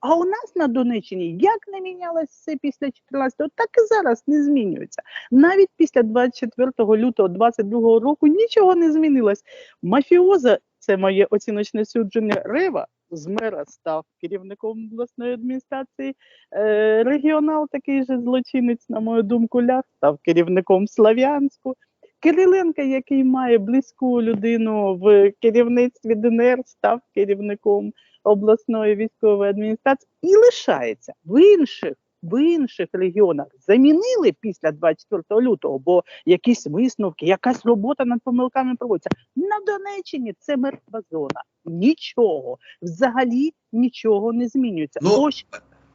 А у нас на Донеччині як не мінялося після 14-го, так і зараз не змінюється. Навіть після 24 лютого 22 року нічого не змінилось. Мафіоза, це моє оціночне судження, Рева з мера став керівником обласної адміністрації. Е, регіонал, такий же злочинець, на мою думку, Лях, став керівником Слав'янську. Кириленко, який має близьку людину в керівництві ДНР, став керівником обласної військової адміністрації і лишається в інших. В інших регіонах замінили після 24 лютого, бо якісь висновки, якась робота над помилками проводиться. На Донеччині це мертва зона. Нічого, взагалі нічого не змінюється. Ну, Ось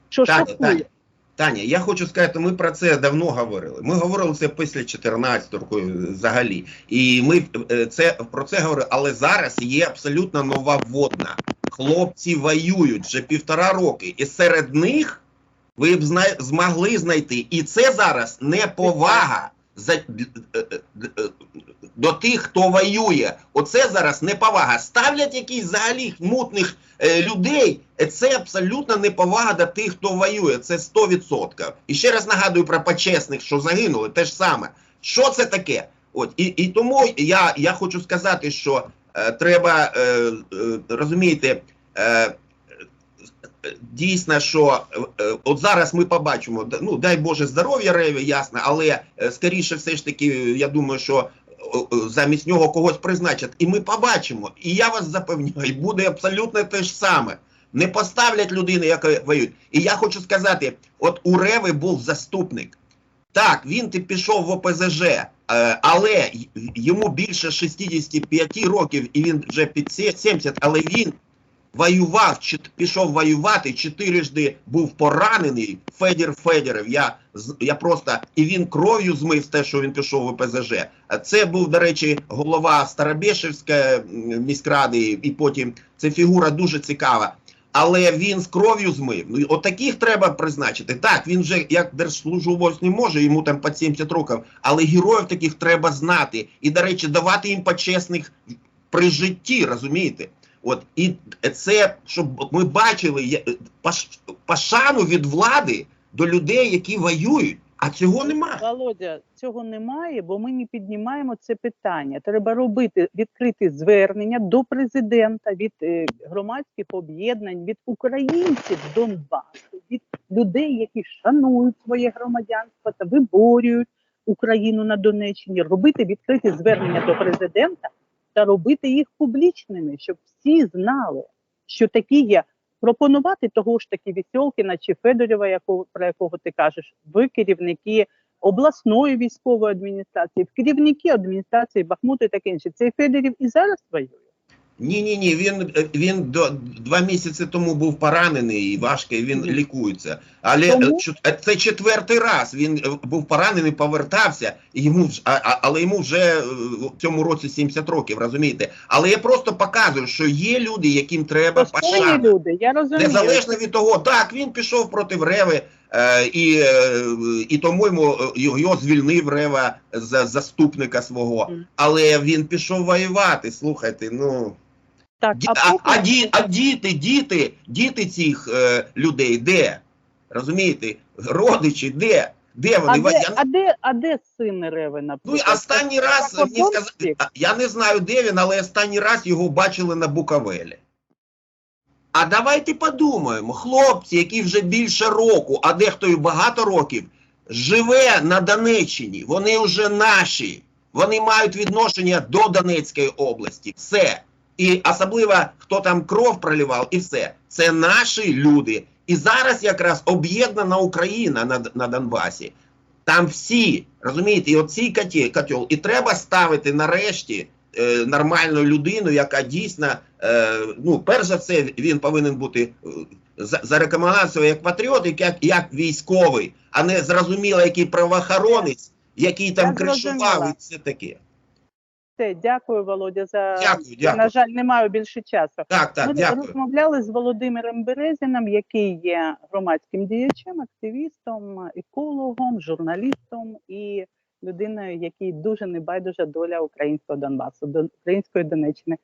що Таня. Таня, Таня, я хочу сказати, ми про це давно говорили. Ми говорили це після 14 року взагалі. І ми е, це про це говорили, але зараз є абсолютно нова вводна. Хлопці воюють вже півтора роки, і серед них ви б зна... змогли знайти. І це зараз не повага за... е, е, е, до тих, хто воює. Оце зараз неповага. Ставлять якісь взагалі мутних е, людей. Це абсолютно неповага до тих, хто воює. Це 100%. І ще раз нагадую про почесних, що загинули, те ж саме. Що це таке? От і, і тому я, я хочу сказати, що треба е, е, розумієте. Е, Дійсно, що е, от зараз ми побачимо, ну дай Боже здоров'я Реві, ясно, але е, скоріше все ж таки, я думаю, що замість нього когось призначать, і ми побачимо. І я вас запевняю, буде абсолютно те ж саме. Не поставлять людини, яка воює. І я хочу сказати: от у Реви був заступник. Так, він ти пішов в ОПЗЖ, е, але йому більше 65 років, і він вже під се- 70, але він воював, пішов воювати, чотирижди був поранений. Федір Федіров. Я я просто і він кров'ю змив те, що він пішов в ОПЗЖ. Це був, до речі, голова Старобєшевської міськради, і потім це фігура дуже цікава. Але він з кров'ю змив. Ну, от таких треба призначити. Так, він вже як держслужбовець не може, йому там під 70 років, але героїв таких треба знати. І, до речі, давати їм почесних при житті, розумієте? От і це, щоб ми бачили паш- пошану від влади до людей, які воюють, а цього немає. Володя, цього немає, бо ми не піднімаємо це питання. Треба робити відкриті звернення до президента від е, громадських об'єднань, від українців Донбасу, від людей, які шанують своє громадянство та виборюють Україну на Донеччині. Робити відкриті звернення до президента та робити їх публічними, щоб всі знали, що такі є. Пропонувати того ж таки Вісьолкіна чи Федорєва, якого, про якого ти кажеш, ви керівники обласної військової адміністрації, в керівники адміністрації Бахмуту і таке інше. Цей Федорів і зараз воює. Ні, ні, ні. Він він до два місяці тому був поранений і важко, він Мгм. лікується. Але Тому? е, чу- е, це четвертий раз. Він е, був поранений, повертався, і йому а, а, але йому вже е, в цьому році 70 років, розумієте? Але я просто показую, що є люди, яким треба пошана. люди, я розумію. Незалежно від того, так він пішов проти Реви, е, і, е, і тому йому е, його звільнив Рева за заступника свого. Але він пішов воювати. Слухайте, ну Так, ді- а а, а, ді- а діти, діти, діти цих е, людей, де? Розумієте, родичі, де? Де а вони? де, Я, а де, а де син Реви, ну, останній раз мені сказали, я не знаю, де він, але останній раз його бачили на Буковелі. А давайте подумаємо, хлопці, які вже більше року, а дехто і багато років, живе на Донеччині, вони вже наші, вони мають відношення до Донецької області. Все. І особливо хто там кров проливав, і все. Це наші люди. І зараз якраз об'єднана Україна на, на Донбасі. Там всі, розумієте, і оцій котел. І треба ставити нарешті е, нормальну людину, яка дійсно, е, ну, перш за все, він повинен бути е, за, за рекомендацією як патріот, як, як військовий, а не зрозуміло, який правоохоронець, який там кришував і все таке. Все, дякую, Володя, за Дякую, дякую. на жаль, не маю більше часу. Так, так, Ми дякую. розмовляли з Володимиром Березіним, який є громадським діячем, активістом, екологом, журналістом і людиною, якій дуже небайдужа доля українського Донбасу, до української Донеччини.